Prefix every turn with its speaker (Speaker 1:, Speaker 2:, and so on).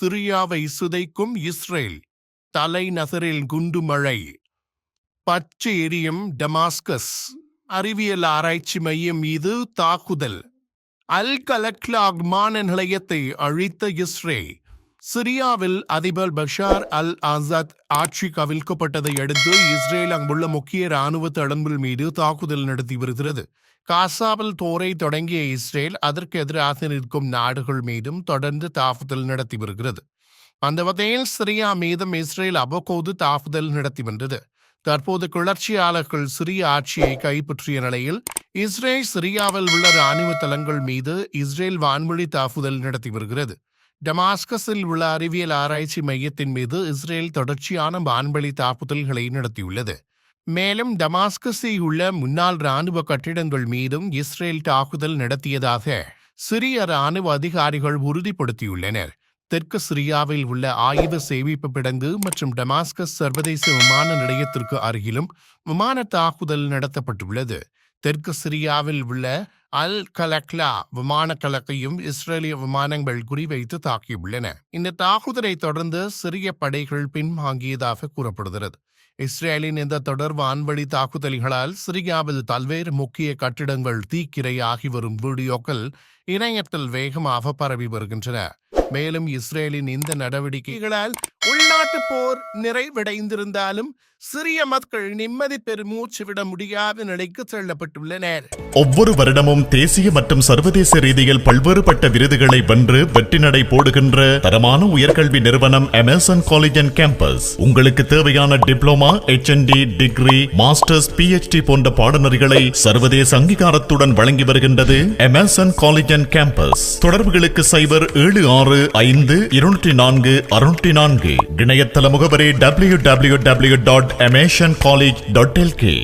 Speaker 1: சிரியாவை சிதைக்கும் இஸ்ரேல். தலைநகரில் குண்டுமழை பச்சை எரியும் டமாஸ்கஸ். அறிவியல் ஆராய்ச்சி மையம் மீது தாக்குதல். அல் கலக்லாக் விமான நிலையத்தை அழித்த இஸ்ரேல். சிரியாவில் அதிபர் பஷார் அல் ஆசாத் ஆட்சி கவிழ்க்கப்பட்டதை அடுத்து இஸ்ரேல் அங்குள்ள முக்கிய இராணுவ தளங்கள் மீது தாக்குதல் நடத்தி வருகிறது. காசாவில் போரை தொடங்கிய இஸ்ரேல் அதற்கு எதிராக நிற்கும் நாடுகள் மீதும் தொடர்ந்து தாக்குதல் நடத்தி வருகிறது. அந்த வகையில் சிரியா மீதும் இஸ்ரேல் அவ்வப்போது தாக்குதல் நடத்தி வந்தது. தற்போது கிளர்ச்சியாளர்கள் சிரிய ஆட்சியை கைப்பற்றிய நிலையில் இஸ்ரேல் சிரியாவில் உள்ள ராணுவ தளங்கள் மீது இஸ்ரேல் வான்வழி தாக்குதல் நடத்தி வருகிறது. டமாஸ்கஸில் உள்ள அறிவியல் ஆராய்ச்சி மையத்தின் மீது இஸ்ரேல் தொடர்ச்சியான வான்வழி தாக்குதல்களை நடத்தியுள்ளது. மேலும் டமாஸ்கஸில் உள்ள முன்னாள் ராணுவ கட்டிடங்கள் மீதும் இஸ்ரேல் தாக்குதல் நடத்தியதாக சிரிய ராணுவ அதிகாரிகள் உறுதிப்படுத்தியுள்ளனர். தெற்கு சிரியாவில் உள்ள ஆயுத சேமிப்பு கிடங்கு மற்றும் டமாஸ்கஸ் சர்வதேச விமான நிலையத்திற்கு அருகிலும் விமான தாக்குதல் நடத்தப்பட்டுள்ளது. தெற்கு சிரியாவில் உள்ள அல் கலக்லா விமான கலக்கையும் இஸ்ரேலிய விமானங்கள் குறிவைத்து தாக்கியுள்ளன. இந்த தாக்குதலை தொடர்ந்து சிறிய படைகள் பின்வாங்கியதாக கூறப்படுகிறது. இஸ்ரேலின் இந்த தொடர் வான்வழி தாக்குதல்களால் சிரியாவில் பல்வேறு முக்கிய கட்டிடங்கள் தீக்கிரையாகி வரும் வீடியோக்கள் இணையத்தில் வேகமாக பரவி வருகின்றன. மேலும் இஸ்ரேலின் இந்த நடவடிக்கைகளால் உள்நாட்டு போர் நிறைவடைந்திருந்தாலும் சிறிய மக்கள் நிம்மதி பெருமூச்சு விட முடியாத நிலைக்கு தள்ளப்பட்டுள்ளனர்.
Speaker 2: ஒவ்வொரு வருடமும் தேசிய மற்றும் சர்வதேச ரீதியில் பல்வேறுபட்ட விருதுகளை வென்று வெற்றி நடை போடுகின்ற தரமான உயர்கல்வி நிறுவனம் அமேசான் காலேஜ் அண்ட் கேம்பஸ் உங்களுக்கு தேவையான diploma HND degree masters PhD போன்ற பாடநெறிகளை சர்வதேச அங்கீகாரத்துடன் வழங்கி வருகின்றது அமேசான் காலேஜ் அண்ட் கேம்பஸ் தொடர்புகளுக்கு சைபர் ஏழு ஆறு ஐந்து இருநூற்றி நான்கு அறுநூற்றி நான்கு. இணையதள முகவரி W W W dot Amazon college dot LK